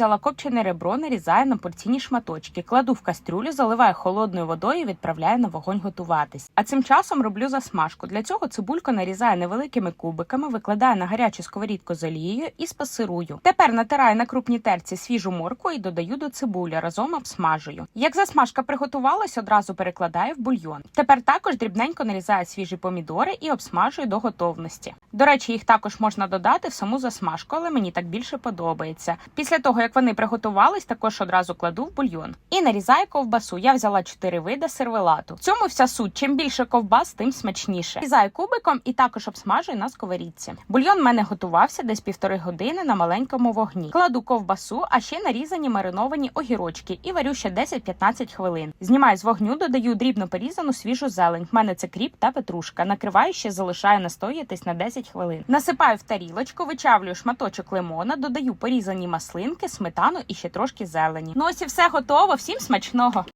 Взяла копчене ребро, нарізаю на порційні шматочки, кладу в кастрюлю, заливаю холодною водою і відправляю на вогонь готуватись. А цим часом роблю засмажку. Для цього цибульку нарізаю невеликими кубиками, викладаю на гарячу сковорідку з олією і спасирую. Тепер натираю на крупній терці свіжу моркву і додаю до цибулі, разом обсмажую. Як засмажка приготувалась, одразу перекладаю в бульйон. Тепер також дрібненько нарізаю свіжі помідори і обсмажую до готовності. До речі, їх також можна додати в саму засмажку, але мені так більше подобається. Після того, як вони приготувались, також одразу кладу в бульйон. І нарізаю ковбасу. Я взяла 4 види сервелату. В цьому вся суть. Чим більше ковбас, тим смачніше. Різаю кубиком і також обсмажую на сковорідці. Бульйон в мене готувався десь півтори години на маленькому вогні. Кладу ковбасу, а ще нарізані мариновані огірочки і варю ще 10-15 хвилин. Знімаю з вогню, додаю дрібно порізану свіжу зелень. В мене це кріп та петрушка. Накриваю ще залишаю настоятись на 10 хвилин. Насипаю в тарілочку, вичавлюю шматочок лимона, додаю порізані маслинки, сметану і ще трошки зелені. Ну ось і все готово. Всім смачного.